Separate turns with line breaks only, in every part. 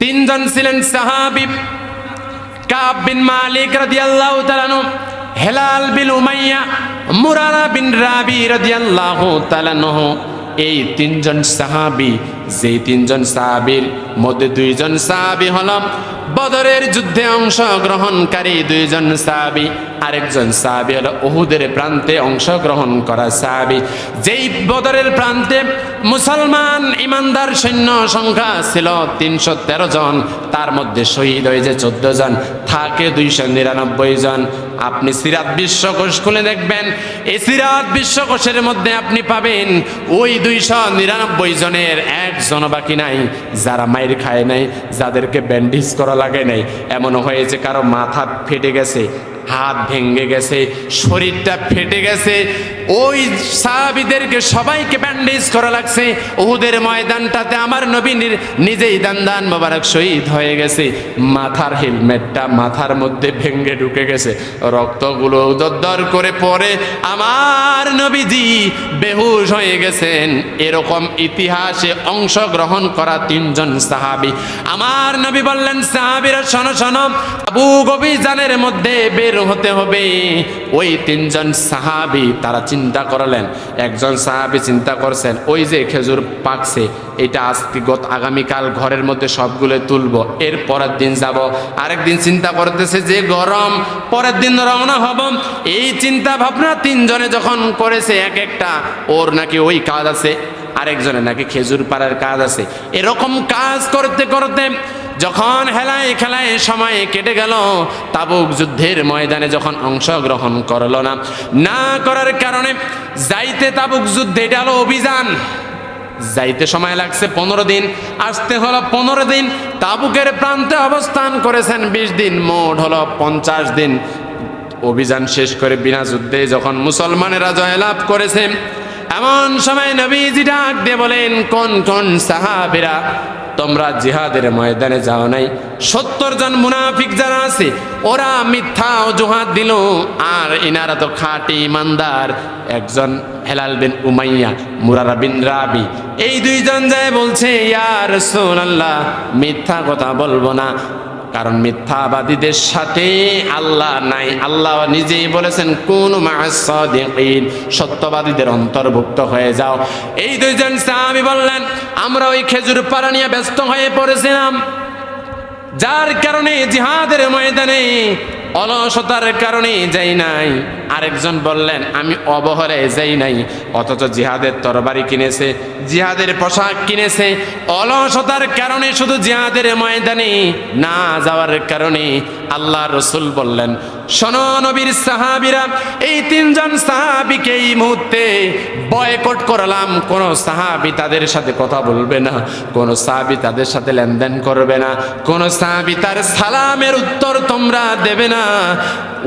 তিনজন ছিলেন সাহাবি কাব বিন মালিক রাদিয়াল্লাহু তাআলা হেলাল বিন উমাইয়া, মুরারা বিন রাবি রাদিয়াল্লাহু তাআলা। এই তিনজন সাহাবি, যেই তিনজন সাহাবীর মধ্যে দুইজন সাহাবি হল বদরের যুদ্ধে অংশগ্রহণকারী দুইজন সাহাবি, আরেকজন সাহাবি হলো ওহুদের প্রান্তে অংশগ্রহণ করা সাহাবি। যেই বদরের প্রান্তে মুসলমান ইমানদার সৈন্য সংখ্যা ছিল তিনশো তেরো জন, তার মধ্যে শহীদ হয়েছে চোদ্দ জন, থাকে দুইশো নিরানব্বই জন। আপনি সিরাত বিশ্বকোষ খুলে দেখবেন। এই সিরাত বিশ্বকোষের মধ্যে আপনি পাবেন ওই দুইশো নিরানব্বই জনের একজন বাকি নাই, যারা মায়ের খায় নাই, যাদেরকে ব্যান্ডেজ করা লাগে নাই। এমন হয়েছে কারও মাথা ফেটে গেছে হাত ভেঙে গেছে, শরীরটা ফেটে গেছে। ওই সাহাবিদেরকে সবাইকে ব্যান্ডেজ করা লাগছে। ওদের ময়দানটাতে আমার নবীনের নিজেই দান মোবারক শহীদ হয়ে গেছে। মাথার হেলমেটটা মাথার মধ্যে ভেঙে ঢুকে গেছে। রক্তগুলো দরদর করে পরে আমার নবীজি বেহুশ হয়ে গেছেন। এরকম ইতিহাসে অংশগ্রহণ করা তিনজন সাহাবি। আমার নবী বললেন, সাহাবিরা শোনো শোনো, আবু অভিযানের মধ্যে বের হতে হবে। ওই তিনজন সাহাবি তারা চিন্তা করলেন, একজন সাহাবি চিন্তা করছেন, ওই যে খেজুর পাকছে, এটা আজকে গত আগামীকাল ঘরের মধ্যে সবগুলো তুলবো, এর পরের দিন যাব। আরেকদিন চিন্তা করতেছে যে গরম, পরের দিন রওনা হব। এই চিন্তা ভাবনা তিনজনে যখন করেছে, এক একটা ওর নাকি ওই কাজ আছে। আরেকজনের নাকি খেজুর পাড়ার কাজ আছে। এরকম কাজ করতে করতে যখন হেলায় খেলায় সময় কেটে গেল, তাবুক যুদ্ধের ময়দানে যখন অংশগ্রহণ করল না না করার কারণে যাইতে তাবুক যুদ্ধে এটা হলো অভিযান। যাইতে সময় লাগছে পনেরো দিন, আসতে হলো পনেরো দিন, তাবুকের প্রান্তে অবস্থান করেছেন বিশ দিন, মোট হলো পঞ্চাশ দিন। অভিযান শেষ করে বিনা যুদ্ধে যখন মুসলমানেরা জয়লাভ করেছে এমন সময় নবীজি ডাক দিয়ে বলেন, কোন কোন সাহাবিরা? তোমরা জিহাদের ময়দানে যাও নাই। সত্তর জন মুনাফিক যারা আছে, ওরা মিথ্যা অজুহাত দিল। আর ইনারা তো খাঁটি ইমানদার। একজন হেলাল বিন উমাইয়া, মুরারা বিন রাবি। এই দুইজন যায় বলছে ইয়ার আল্লাহ মিথ্যা কথা বলব না। কারণ মিথ্যাবাদীদের সাথে আল্লাহ নাই। আল্লাহ নিজেই বলেছেন, কোন সত্যবাদীদের অন্তর্ভুক্ত হয়ে যাও। এই দুইজন সাহাবি বললেন, আমরা ওই খেজুর পাড়া নিয়ে ব্যস্ত হয়ে পড়েছিলাম। যার কারণে জিহাদের ময়দানে অলসতার কারণে যাই নাই। আরেকজন বললেন, আমি অবহরে যাই নাই, অথচ জিহাদের তরবারি কিনেছে, জিহাদের পোশাক কিনেছে। অলসতার কারণে শুধু জিহাদের ময়দানে না যাওয়ার কারণে আল্লাহ রসুল বললেন শোনো নবীর সাহাবিরা, এই তিনজন সাহাবিকে এই মুহূর্তে বয়কট করলাম। কোন সাহাবি তাদের সাথে কথা বলবে না, কোন সাহাবি তাদের সাথে লেনদেন করবে না, কোন সাহাবি তার সালামের উত্তর তোমরা দেবে না।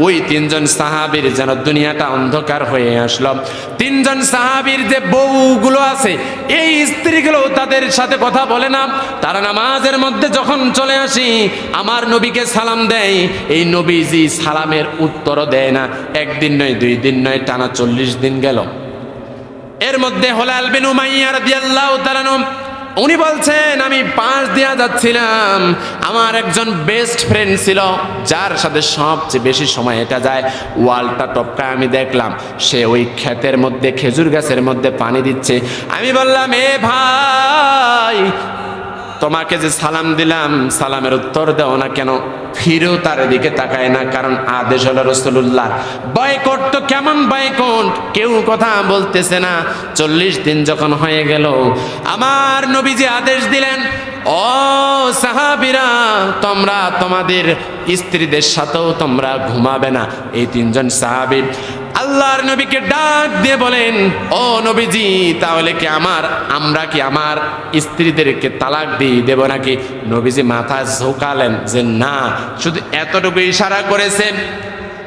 ওই তিনজন সাহাবির যেন দুনিয়াটা অন্ধকার হয়ে আসলো। তিনজন সাহাবির যে বউগুলো আছে, এই স্ত্রীগুলো তাদের সাথে কথা বলে না। তারা নামাজের মধ্যে যখন চলে আসি, আমার নবীকে সালাম দেয়, এই নবীজি সালামের উত্তরও দেয় না। একদিন নয়, দুই দিন নয়, টানা চল্লিশ দিন গেল। এর মধ্যে হলাল বিন উমাইয়া রাদিয়াল্লাহু তাআলা উনি বলছেন, আমি পাশ দিয়া যাচ্ছিলাম। আমার একজন বেস্ট ফ্রেন্ড ছিল, যার সাথে সবচেয়ে বেশি সময় এটা যায়। ওয়ালটা টপকা আমি দেখলাম। সে ওই ক্ষেতের মধ্যে, খেজুর গাছের মধ্যে পানি দিচ্ছে। আমি বললাম, এ ভাই তোমাকে যে সালাম দিলাম, সালামের উত্তর দাও না কেন? ফিরেও তার দিকে তাকায় না, কারণ আদেশ হলো রসুল্লাহ বয়কট তো কেমন বয়কট? কেউ কথা বলতেছে না। চল্লিশ দিন যখন হয়ে গেল, আমার নবীজি আদেশ দিলেন, ও সাহাবিরা, তোমরা তোমাদের স্ত্রীদের সাথেও তোমরা ঘুমাবে না। এই তিনজন সাহাবি আল্লাহর নবীকে ডাক দিয়ে বলেন, ও নবীজি, তাহলে কি আমার, আমরা কি আমার স্ত্রীদেরকে তালাক দিয়ে দেব নাকি? নবীজি মাথা ঝোকালেন যে, না, শুধু এতটুকু ইশারা করেছে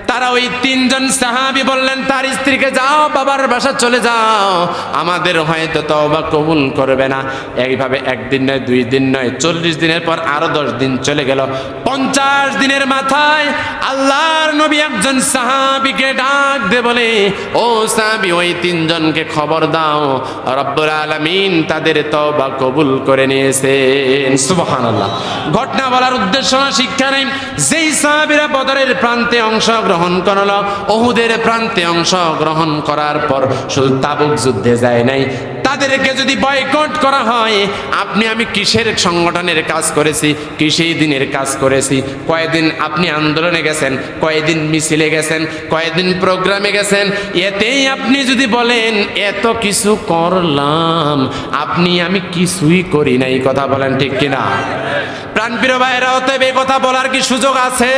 তারা ওই তিনজন সাহাবি বললেন, তার স্ত্রীকে যাও, বাবার বাসা চলে যাও। আমাদের হয়তো তওবা কবুল করবে না। এইভাবে একদিন নয়, দুই দিন নয়, চল্লিশ দিনের পর আরও দশ দিন চলে গেল। পঞ্চাশ দিনের মাথায় আল্লাহর নবী একজন সাহাবিকে ডাক দে বলে, ও সাহাবি, ওই তিনজনকে খবর দাও। রব্বুল আলামিন তাদের তওবা কবুল করে নিয়েছেন। সুবহানাল্লাহ। ঘটনা বলার উদ্দেশ্য না, শিক্ষা নেই। যেই সাহাবীরা বদরের প্রান্তে অংশগ্রহণ করল। ওহুদের প্রান্তে অংশগ্রহণ করার পর শুধু তাবুক যুদ্ধে যায় নাই। তাদেরকে যদি বয়কট করা হয়, আপনি আমি কিসের সংগঠনের কাজ করেছি? কিসেই দিনের কাজ করেছি? কয়েকদিন আপনি আন্দোলনে গেছেন? কয়েকদিন মিছিলে গেছেন? কয়েকদিন প্রোগ্রামে গেছেন? এতেই আপনি যদি বলেন, এত কিছু করলাম, আপনি আমি কিছুই করি নাই। কথা বলেন ঠিক কিনা? প্রাণপ্রিয় ভাইরা অতএব এই কথা বলার কি সুযোগ আছে?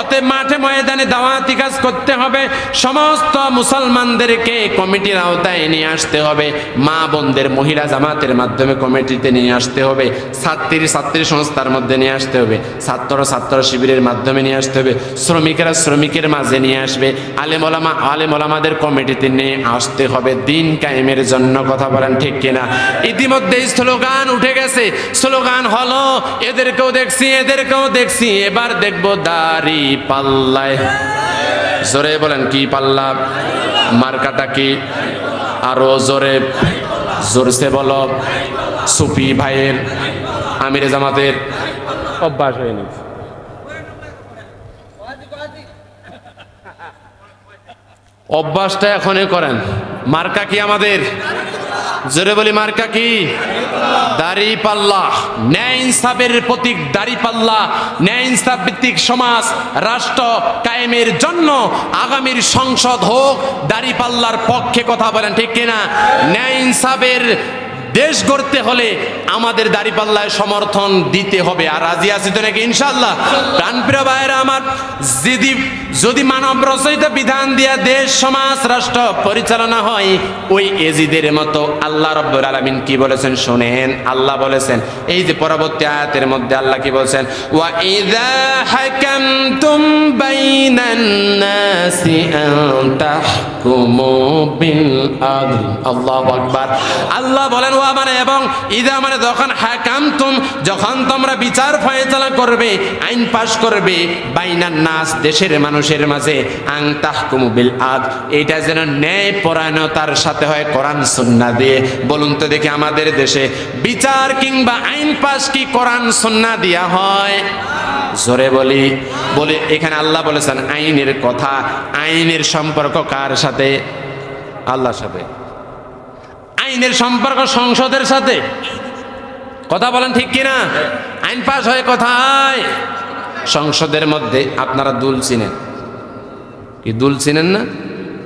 অতএব মাঠে ময়দানে দাওয়াতি কাজ করতে হবে। সমস্ত মুসলমানদেরকে কমিটির আওতায় নিয়ে আসতে হবে। মা বোনদের, মহিলা জামাতের মাধ্যমে কমিটিতে নিয়ে আসতে হবে। ছাত্রীর ছাত্রী সংস্থার মধ্যে নিয়ে আসতে হবে। ছাত্র ছাত্র শিবিরের মাধ্যমে নিয়ে আসতে হবে। শ্রমিকেরা শ্রমিকের মাঝে নিয়ে আসবে। আলেমলামা আলেমলামাদের কমিটিতে নিয়ে আসতে হবে। দিন কায়েমের জন্য কথা বলেন ঠিক কিনা? ইতিমধ্যে স্লোগান উঠে গেছে। স্লোগান হলো এদেরকেও দেখছি এদেরকেও দেখছি। এবার দেখব দাড়ি পাল্লায়। জোরে বলেন কি পাল্লা? মার্কাটা কি? আরও জোরে। জোরসে বলো সুফি ভাইয়ের আমির জামাতের। অভ্যাস হয়ে নিচ্ছে অভ্যাসটা এখনই করেন। মার্কা কি আমাদের? জোরে বলি, মার্কা কি? দাড়ি পাল্লা। ন্যায় ইনসাফের প্রতীক দাড়ি পাল্লা। ন্যায় ইনসাফ ভিত্তিক সমাজ, রাষ্ট্র কায়েমের জন্য আগামীর সংসদ হোক, দাড়ি পাল্লার পক্ষে কথা বলেন, ঠিক কিনা? ন্যায় ইনসাফের দেশ গড়তে হলে আমাদের দাড়িপাল্লায় সমর্থন দিতে হবে। আর রাজি আছি তো নাকি? ইনশাল্লাহ প্রাণপ্রিয় ভাইয়েরা আমার, যদি যদি মানব রচয়িত বিধান দিয়া দেশ, সমাজ, রাষ্ট্র পরিচালনা হয়, ওই এজিদের মতো আল্লাহ রব্বুল আলামিন কি বলেছেন শুনেন? আল্লাহ বলেছেন, এই যে পরবর্তী আয়াতের মধ্যে আল্লাহ কি বলছেন? ওয়া ইযা হাকামতুম বাইনান নাসি আন মানে মানে করবে, আইন পাশ করবে, বাইনান নাস, দেশের মানুষের মাঝে, আং যেন ন্যায় পরায়ণতার সাথে হয় কোরআন, সুন্নাহ দিয়ে। বলুন তো দেখি আমাদের দেশে বিচার কিংবা আইন পাশ কি কোরআন, সুন্নাহ দিয়া হয়? জোরে বলি, বলে, এখানে আল্লাহ বলেছেন, আইনের কথা, আইনের সম্পর্ক কার সাথে? আল্লাহর সাথে। আইনের সম্পর্ক সংসদের সাথে। কথা বলেন ঠিক কিনা? আইন পাস হয় কোথায়? সংসদের মধ্যে আপনারা দুল চিনেন। কি দুল চিনেন না?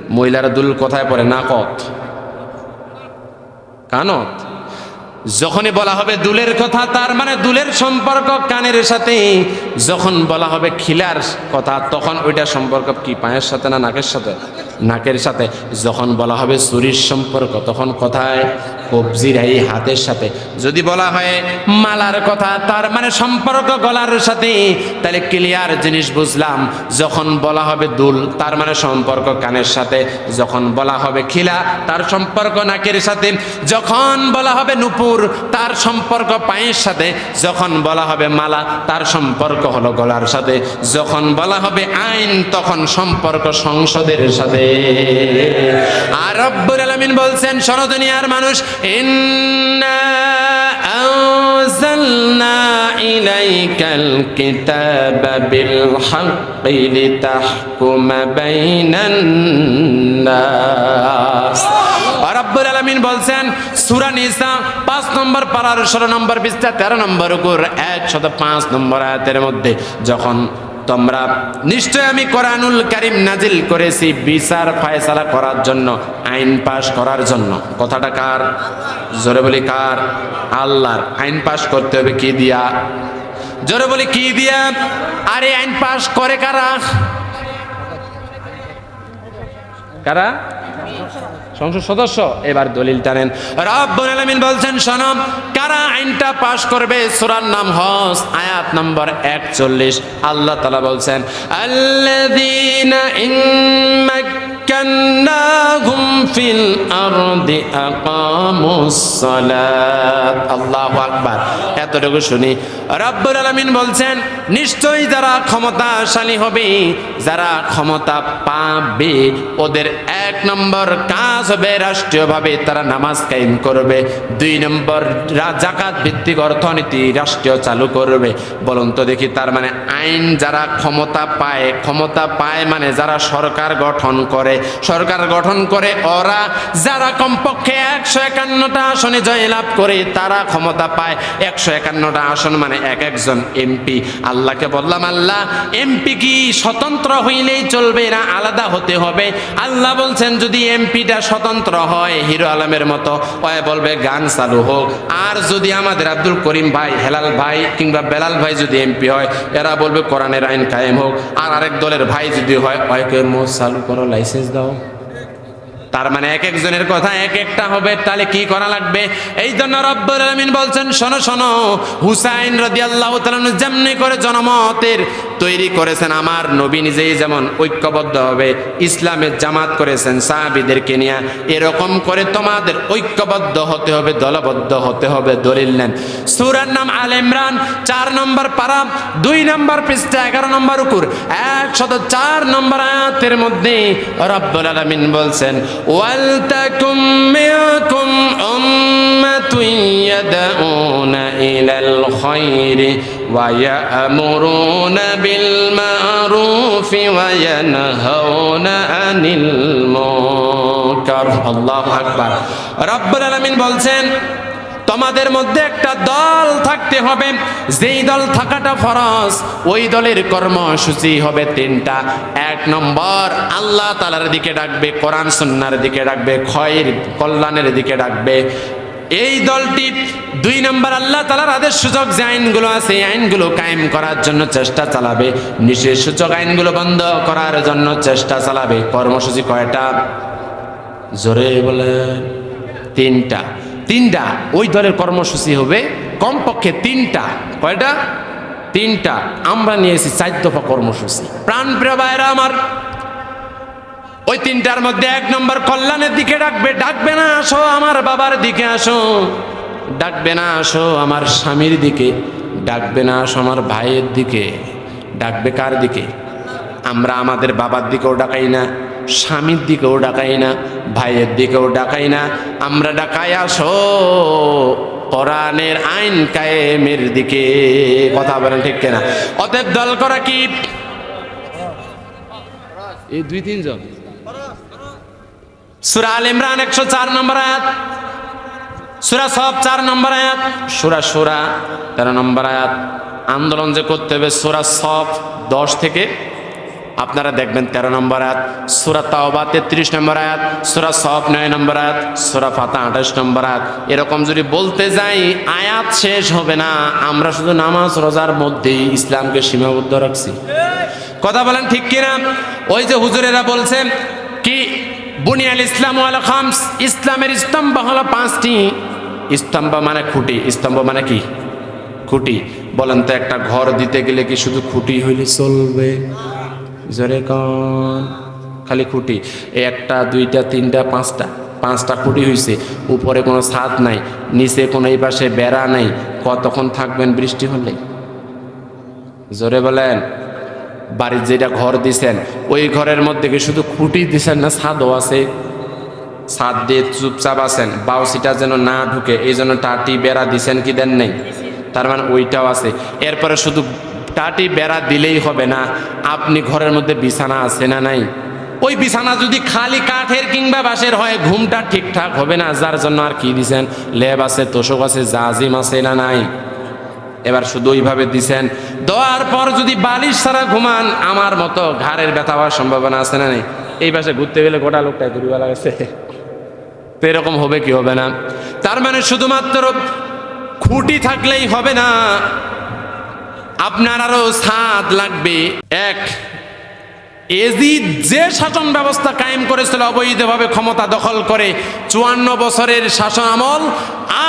মহিলারা দুল কোথায় পড়ে? না কত কানত। যখনই বলা হবে দুলের কথা, তার মানে দুলের সম্পর্ক কানের সাথে। যখন বলা হবে খিলার কথা, তখন ওইটা সম্পর্ক কি, পায়ের সাথে না নাকের সাথে? নাকের সাথে। যখন বলা হবে চুরির সম্পর্ক, তখন কোথায়? কবজির এই হাতের সাথে। যদি বলা হয় মালার কথা, তার মানে সম্পর্ক গলার সাথে, তাহলে ক্লিয়ার জিনিস বুঝলাম। যখন বলা হবে দুল, তার মানে সম্পর্ক কানের সাথে। যখন বলা হবে খিলা, তার সম্পর্ক নাকের সাথে। যখন বলা হবে নুপুর, তার সম্পর্ক পায়ের সাথে। যখন বলা হবে মালা, তার সম্পর্ক হলো গলার সাথে। যখন বলা হবে আইন, তখন সম্পর্ক সংসদের সাথে। আর রব্বুল আলামিন বলছেন সনদুনিয়ার মানুষ ইন্না أنزلنا إليك الكتاب بالحق لتحكم بين الناس রব্বুল আলামিন বলছেন সূরা নিসা 5 নম্বর পারার 16 নম্বর পৃষ্ঠা 13 নম্বর উপর 105 নম্বর আয়াতের মধ্যে যখন তোমরা নিশ্চয় আমি কোরআনুল কারিম নাজিল করেছি বিচার ফায়সালা করার জন্য, আইন পাশ করার জন্য। কথাটা কার? জোরে বলি কার? আল্লাহর। আইন পাশ করতে হবে কি দিয়া? জোরে বলি কি দিয়া? আরে আইন পাশ করে কারা? কারা? সংসদ সদস্য। এবার দলিল টানেন। রব্বুল আলামিন বলছেন, শোনো, কারা আইনটা পাশ করবে? সূরার নাম হস আয়াত নম্বর 41 আল্লাহ তাআলা বলছেন, আল্লাযীনা ফিল আরদি আকামুস সালাত আল্লাহু আকবার। এতটুকু শুনি। রব্বুল আলামিন বলছেন, নিশ্চয়ই যারা ক্ষমতাশালী হবে, যারা ক্ষমতা পাবে, ওদের এক নম্বর কাজ হবে রাষ্ট্রীয়ভাবে তারা নামাজ কায়েম করবে। দুই নম্বর জাকাত ভিত্তিক অর্থনীতি রাষ্ট্রীয় চালু করবে। বলুন তো দেখি, তার মানে আইন যারা ক্ষমতা পায় ক্ষমতা পায় মানে যারা সরকার গঠন করে। সরকার গঠন করে ওরা যারা কমপক্ষে একশো একান্নটা আসনে জয়লাভ করে, তারা ক্ষমতা পায়। একশো একান্নটা আসন মানে এক একজন এমপি। আল্লাহকে বললাম, আল্লাহ, এমপি কি স্বতন্ত্র হইলেই চলবে না? আলাদা হতে হবে। আল্লাহ বলছেন যদি এমপিটা স্বতন্ত্র হয় হিরো আলমের মতো, ওয়ে বলবে, গান চালু হোক। আর যদি আমাদের আব্দুল করিম ভাই, হেলাল ভাই কিংবা বেলাল ভাই যদি এমপি হয়, এরা বলবে, কোরআনের আইন কায়েম হোক। আর আরেক দলের ভাই যদি হয়, ওয়াইকে মো চালু করো, লাইসেন্স দাও। তার মানে এক একজনের কথা এক একটা হবে, তাহলে কি করা লাগবে? এই জন্য রব্বুল আলামিন বলছেন, শোনো শোনো, হুসাইন রাদিয়াল্লাহু তাআলা যেমনি করে জনমতের তৈরি করেছেন, আমার নবী নিজেই যেমন ঐক্যবদ্ধ হবে ইসলামের জামাত করেছেন, সাহাবিদেরকে নিয়ে এরকম করে তোমাদের ঐক্যবদ্ধ হতে হবে, দলবদ্ধ হতে হবে, দলিল নেন। সূরার নাম আল ইমরান, চার নম্বর পারা, দুই নম্বর পৃষ্ঠা, এগারো নম্বর উকুর একশত চার নম্বর আয়াতের মধ্যে রব্বুল আলামিন বলছেন ওয়ালতাকুম মিনকুম উম্মাতুন ইয়াদউনা ইলাল খায়রি ওয়া ইয়া'মুরুনা বিল মা'রুফি ওয়া ইয়ানহাউনা আনিল মুনকার আল্লাহু আকবার রব্বুল আলামিন বলছেন তোমাদের মধ্যে একটা দল থাকতে হবে। যেই দল থাকাটা ফরজ, ওই দলের কর্মসূচি হবে তিনটা। এক নম্বর, আল্লাহ তালার দিকে ডাকবে, কোরআন সন্ন্যার দিকে ডাকবে ক্ষয়ের কল্যাণের দিকে ডাকবে। এই দলটি, দুই নম্বর, আল্লাহ তালার আদেশ সূচক যে আইনগুলো আছে, এই আইনগুলো কায়েম করার জন্য চেষ্টা চালাবে। নিষেধ সূচক আইনগুলো বন্ধ করার জন্য চেষ্টা চালাবে। কর্মসূচি কয়টা? জোরে বলে তিনটা। তিনটা, ওই দলের কর্মসূচি হবে। কমপক্ষে তিনটা, কয়টা? তিনটা। আমরা নিয়েছি চার দফা কর্মসূচি। প্রাণ প্রিয় ভাইরা আমার, ওই তিনটার মধ্যে এক নম্বর কল্যাণের দিকে ডাকবে ডাকবে না, আসো আমার বাবার দিকে আসো। ডাকবে না, আসো আমার স্বামীর দিকে। ডাকবে না, আসো আমার ভাইয়ের দিকে। ডাকবে কার দিকে? আমরা আমাদের বাবার দিকেও ডাকাই না। স্বামীর দিকেও ডাকাই না, ভাইয়ের দিকেও ডাকাই না। আমরা ডাকাই আসো, কোরআনের আইন কায়েমের দিকে। কথা বলেন ঠিক কেনা? অতএব দল করা কি? এই দুই, তিনজন। সুরা আল ইমরান একশো চার নম্বর আয়াত। সুরা সব চার নম্বর আয়াত। সুরা সুরা তেরো নম্বর আয়াত। আন্দোলন যে করতে হবে, সুরা সব দশ থেকে আপনারা দেখবেন তেরো নম্বর আয়াত, সুরা তাওবা তেত্রিশ নম্বর আয়াত, সুরা সব নয় নম্বর আয়াত, সুরা ফাতা আঠাশ নম্বর আয়াত। এরকম যদি বলতে যাই, আয়াত শেষ হবে না, আমরা শুধু নামাজ রোজার মধ্যেই ইসলামকে সীমাবদ্ধ রাখছি। কথা বলেন ঠিক কিনা? ওই যে হুজুরেরা বলছেন কি, বুনিয়াল ইসলাম ওয়াল খামস, ইসলামের স্তম্ভ হলো পাঁচটি। স্তম্ভ মানে খুঁটি, স্তম্ভ মানে কি? খুঁটি। বলেন তো একটা ঘর দিতে গেলে কি শুধু খুঁটি হইলে চলবে? জোরে কন। খালি খুঁটি। একটা, দুইটা, তিনটা, পাঁচটা। পাঁচটা খুঁটি হয়েছে উপরে কোনো ছাদ নাই, নিচে কোনো এই পাশে বেড়া নাই। কতক্ষণ থাকবেন বৃষ্টি হলে? জোরে বলেন। বাড়ির যেটা ঘর দিছেন, ওই ঘরের মধ্যে কি শুধু খুঁটি দিছেন না ছাদও আছে? ছাদ দিয়ে চুপচাপ আছেন বাউসিটা যেন না ঢুকে, এই জন্য টাটি, বেড়া দিছেন কি দেন নেই? তার মানে ওইটাও আছে। এরপরে শুধু টাটি বেড়া দিলেই হবে না। আপনি ঘরের মধ্যে বিছানা আছে না নাই? ওই বিছানা যদি খালি কাঠের কিংবা বাঁশের হয়, ঘুমটা ঠিকঠাক হবে না। যার জন্য আর কি দিছেন? লেব আছে, তোষক আছে, জাজিম আছে না নাই? এবার শুধু ওইভাবে দিছেন। দেওয়ার পর যদি বালিশ ছাড়া ঘুমান, আমার মতো ঘাড়ের ব্যথা হওয়ার সম্ভাবনা আছে না নেই? এই পাশে ঘুরতে গেলে গোটা লোকটাই ঘুরিওয়ালা গেছে তো এরকম হবে কি হবে না? তার মানে শুধুমাত্র খুঁটি থাকলেই হবে না। আপনার আরও ছাদ লাগবে। এক, এজিদ যে শাসন ব্যবস্থা কায়েম করেছিল অবৈধভাবে ক্ষমতা দখল করে চুয়ান্ন বছরের শাসন আমল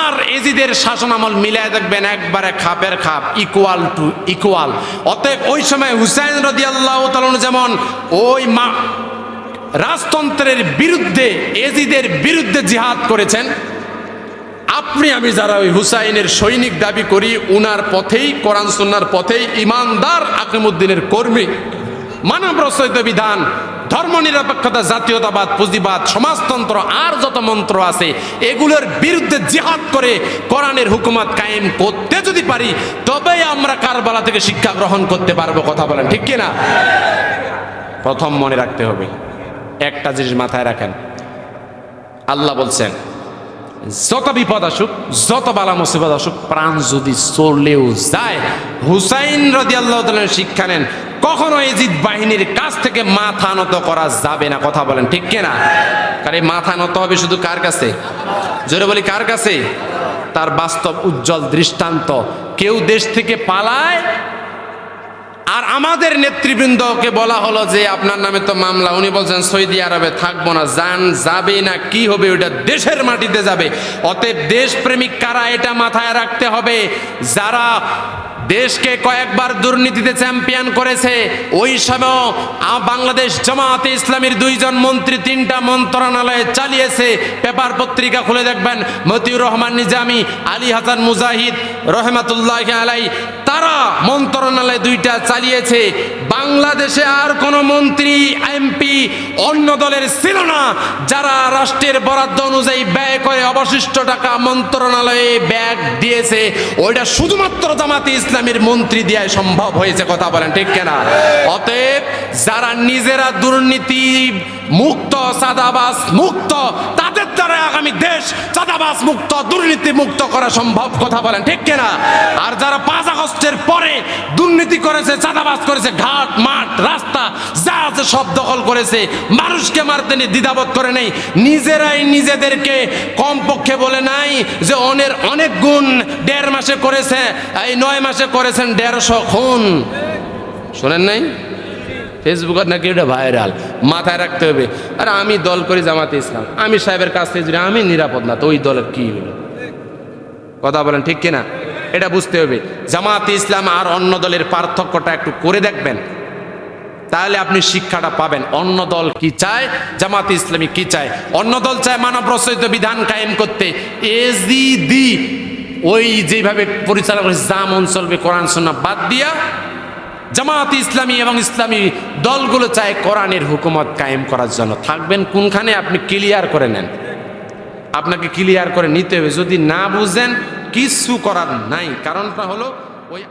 আর এজিদের শাসন আমল মিলায় দেখবেন একবারে খাপের খাপ ইকুয়াল টু ইকুয়াল অতএব ওই সময় হুসাইন রদি আল্লাহ যেমন ওই মা রাজতন্ত্রের বিরুদ্ধে, এজিদের বিরুদ্ধে জিহাদ করেছেন আপনি আমি যারা ওই হুসাইনের সৈনিক দাবি করি, উনার পথেই, কোরআন সুন্নার পথেই ইমানদার আকরিমুদ্দিনের কর্মী মানব রচয়িত বিধান, ধর্ম নিরপেক্ষতা, জাতীয়তাবাদ, পুঁজিবাদ, সমাজতন্ত্র, আর যত মন্ত্র আছে, এগুলোর বিরুদ্ধে জিহাদ করে কোরআনের হুকুমত কায়েম করতে যদি পারি, তবেই আমরা কারবালা থেকে শিক্ষা গ্রহণ করতে পারব, কথা বলেন, ঠিক কিনা? প্রথম মনে রাখতে হবে, একটা জিনিস মাথায় রাখেন। আল্লাহ বলছেন যত বিপদ আসুক, যত বালা মুসিবত আসুক, প্রাণ যদি চলেও যায়, হুসাইন রদি আল্লাহ শিক্ষা নেন, কখনো এজিদ বাহিনীর কাছ থেকে মাথা নত করা যাবে না, কথা বলেন ঠিক কিনা? কারণ মাথা নত হবে শুধু কার কাছে? জোরে বলি কার কাছে? তার বাস্তব উজ্জ্বল দৃষ্টান্ত। কেউ দেশ থেকে পালায় আর আমাদের নেতৃবৃন্দকে বলা হলো যে আপনার নামে তো মামলা, উনি বলছেন সৌদি আরবে থাকব না যান যাবে না, কি হবে ওটা দেশের মাটিতে যাবে। অতএব দেশপ্রেমিক কারা, এটা মাথায় রাখতে হবে। যারা দেশকে কয়েকবার দুর্নীতিতে চ্যাম্পিয়ন করেছে, ওই সময় বাংলাদেশ জামাতে ইসলামীর দুইজন মন্ত্রী তিনটা মন্ত্রণালয়ে চালিয়েছে। পেপার পত্রিকা খুলে দেখবেন, মতিউর রহমান নিজামি, আলী হাসান মুজাহিদ, রহমাতুল্লাহ আলাই তারা মন্ত্রণালয় দুইটা চালিয়েছে। বাংলাদেশে আর কোনো মন্ত্রী, এমপি অন্য দলের ছিল না। যারা রাষ্ট্রের বরাদ্দ অনুযায়ী ব্যয় করে অবশিষ্ট টাকা মন্ত্রণালয়ে ব্যাগ দিয়েছে, ওইটা শুধুমাত্র জামাতে ইসলামের মন্ত্রী দেওয়ায় সম্ভব হয়েছে, কথা বলেন ঠিক কেনা? অতএব যারা নিজেরা দুর্নীতি মুক্ত সাদাবাস মুক্ত। তাদের দ্বারা আগামী দেশ চাঁদাবাস মুক্ত, দুর্নীতি মুক্ত করা সম্ভব কথা বলেন, ঠিক কিনা? আর যারা পাঁচ আগস্টের পরে দুর্নীতি করেছে চাঁদাবাস করেছে, ঘাট, মাঠ, রাস্তা, যা আছে সব দখল করেছে, মানুষকে মারতে নিয়ে দ্বিধাবোধ করে নেই, নিজেরাই নিজেদেরকে কমপক্ষে বলে নাই যে অনের অনেক গুণ দেড় মাসে করেছে, এই নয় মাসে করেছেন দেড়শো খুন। শোনেন নাই? ফেসবুকের নাকি ওটা ভাইরাল মাথায় রাখতে হবে। আর আমি দল করি জামাতে ইসলাম। আমি সাহেবের কাছ থেকে যদি আমি নিরাপদ না, তো ওই দলের কি হলো? কথা বলেন ঠিক কিনা? এটা বুঝতে হবে। জামাতে ইসলাম আর অন্য দলের পার্থক্যটা একটু করে দেখবেন। তাহলে আপনি শিক্ষাটা পাবেন। অন্য দল কি চায়, জামাতে ইসলামী কি চায়? অন্য দল চায় মানব রচয়িত বিধান কায়েম করতে। এজিদি ওই যেভাবে পরিচালনা করে যা মন চলবে কোরআন সোনা বাদ দিয়া জামাত ইসলামী এবং ইসলামী দলগুলো চায় কোরআনের হুকুমত কায়েম করার জন্য। থাকবেন কোনখানে? আপনি ক্লিয়ার করে নেন। আপনাকে ক্লিয়ার করে নিতে হবে। যদি না বুঝেন, কিছু করার নাই। কারণটা হলো ওই